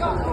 दुश्मन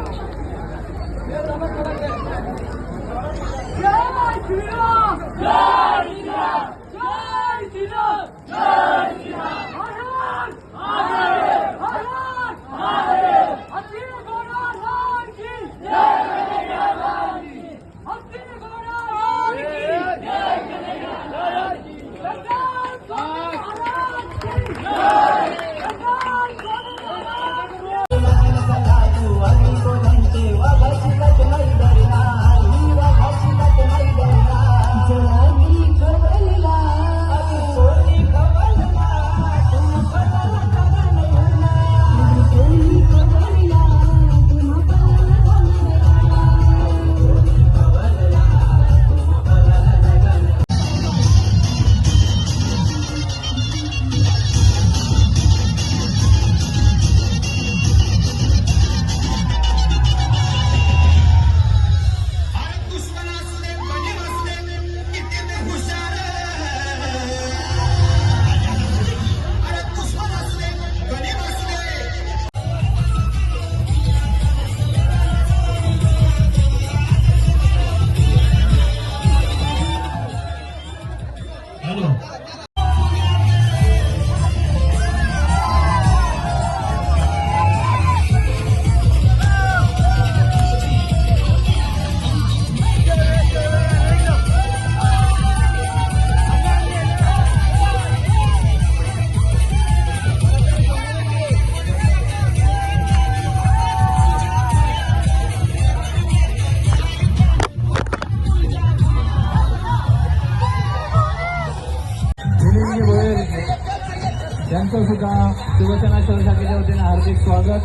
शिवसेना शहर वतीने हार्दिक स्वागत.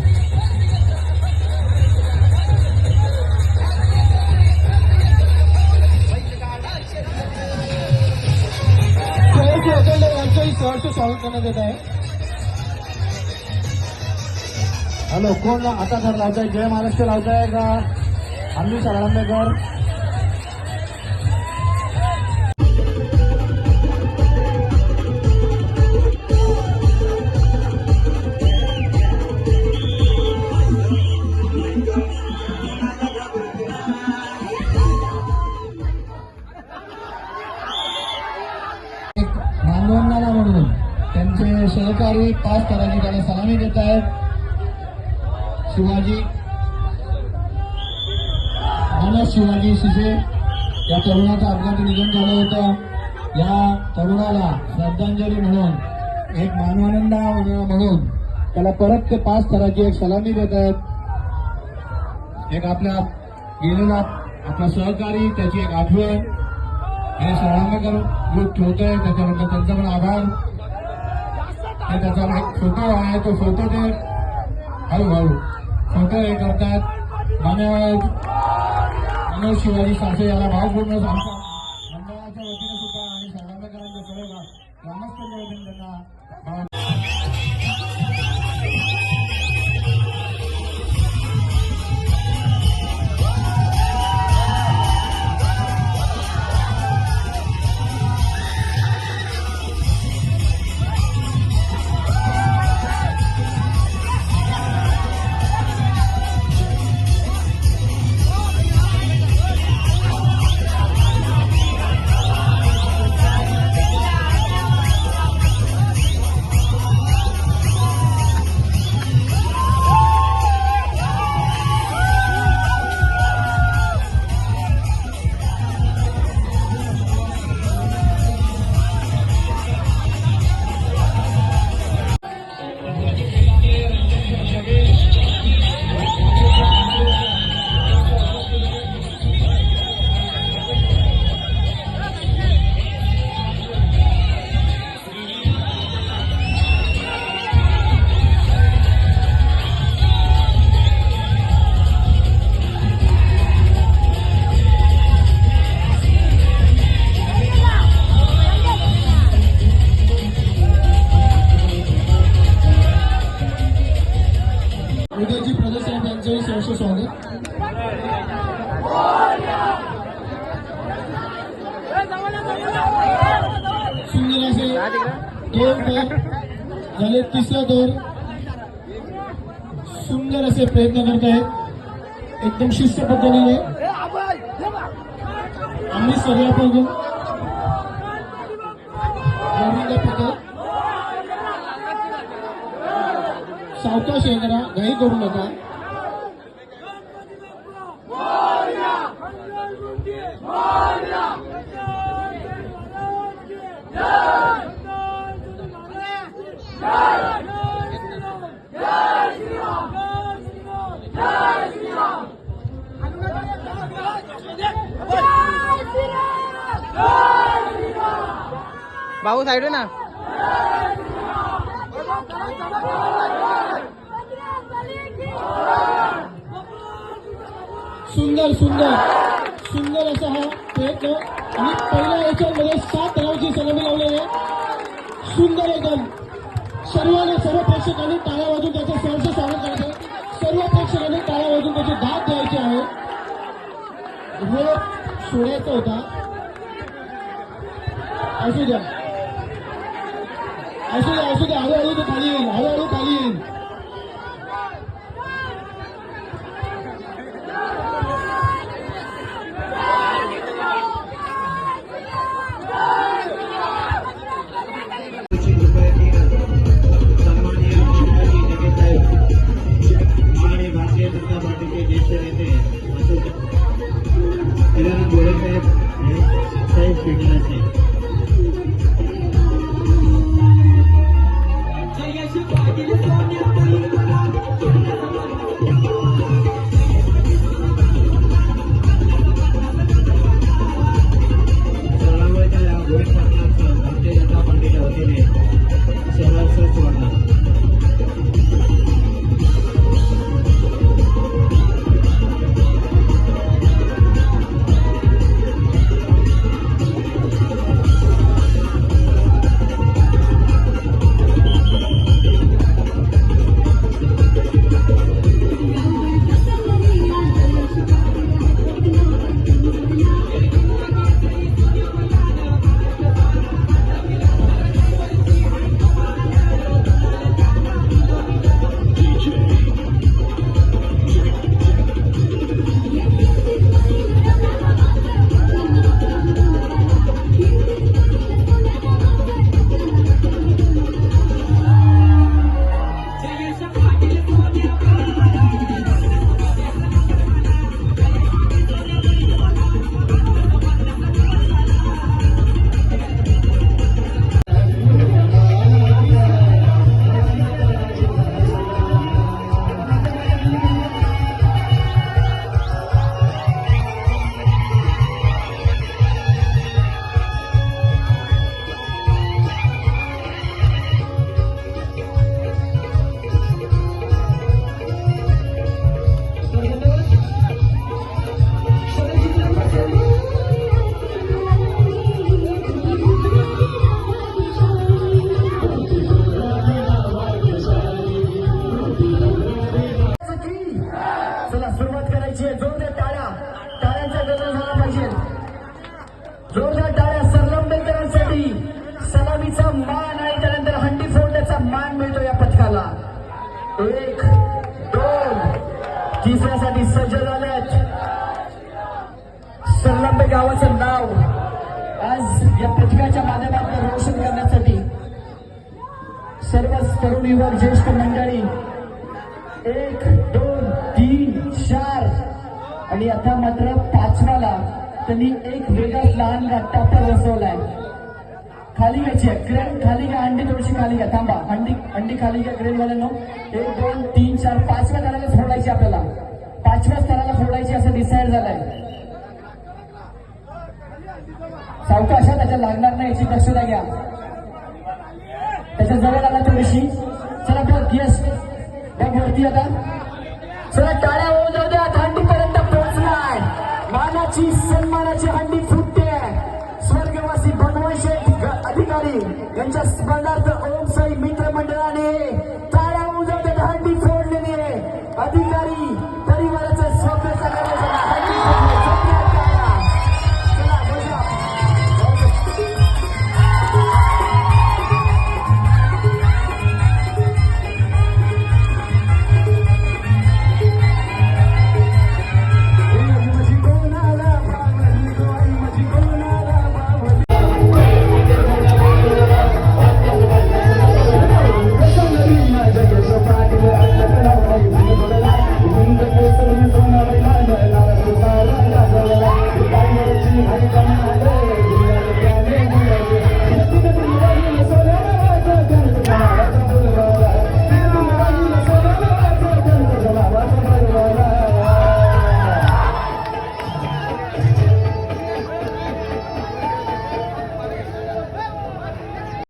यांचंही सहर्ष स्वागत करण्यात येत आहे हॅलो कोण? आता सर लावताय जय महाराष्ट्र लावताय का? आम्ही सर एक यावेळी पाच तरांनी त्याला सलामी देत आहेत. शिवाजी. मानस शिवाजी शिसे या तरुणाचं अपघाती निधन झालं होतं. या तरुणाला श्रद्धांजली म्हणून एक मानवानंद म्हणून त्याला परत ते पाच स्तराची एक सलामी देत आहेत. एक आपल्या गेलेला आपला सहकारी त्याची एक आठवण. हे सळांबेकर ग्रुप ठेवत आहे त्याच्याबद्दल त्यांचा पण आभार. हे त्याचा एक फोटो आहे तो फोटो ते हळूहळू फोटो हे करतात मान्यवर मनोज शिवाजी सासे याला भावपूर्ण आमच्या त्यांचे त्यांचंही स्वागत सुंदर असे दोन दौर झाले तिसरा दौर। सुंदर असे प्रयत्न करत आहेत एकदम शिस्त पद्धतीने आम्ही जोडीला पकड सावकाश आहे जरा घाई करू नका भाऊ साईड ना? सुंदर सुंदर. सुंदर असा हा प्रयत्न आणि पहिल्या याच्यामध्ये सात धावाची सलामी लावलेली आहे. सुंदर एकदम. सर्वांना सर्व प्रेक्षकांनी टाळ्या वाजून त्याचं सहर्ष स्वागत करायचं. सर्व प्रेक्षकांनी टाळ्या वाजून त्याची दाद द्यायची आहे. रोप सोडायचा होता. असू द्या. असू द्या असू द्या. हळूहळू तो खाली येईल. हळूहळू 谢谢。सरलंबे गावाचं नाव आज या पथकाच्या माध्यमातून रोशन करण्यासाठी सर्वच तरुण युवक ज्येष्ठ मंडळी एक दोन तीन चार आणि आता मात्र पाचव्याला त्यांनी एक वेगळाच लहान टप्पा बसवलाय. खाली घ्यायची आहे क्रेन खाली घ्या अंडी थोडीशी खाली घ्या. थांबा अंडी अंडी खाली घ्या क्रेनवाल्यांनो एक दोन तीन चार पाचव्या स्तराला फोडायची आपल्याला. पाचव्या स्तराला फोडायची असं डिसाईड झालंय. सावकाशा त्याच्या लागणार नाही याची दक्षता घ्या. त्याच्याजवळ आला थोडीशी चला बघ यस. बघ वरती आता. चला टाळ्या होऊ जाऊ द्या हंडीपर्यंत पोहोचलाय. मानाची सन्मानाची हंडी फुटते. स्वर्गवासी भगवान शेठ अधिकारी. यांच्या स्मरणार्थ ओम साई मित्र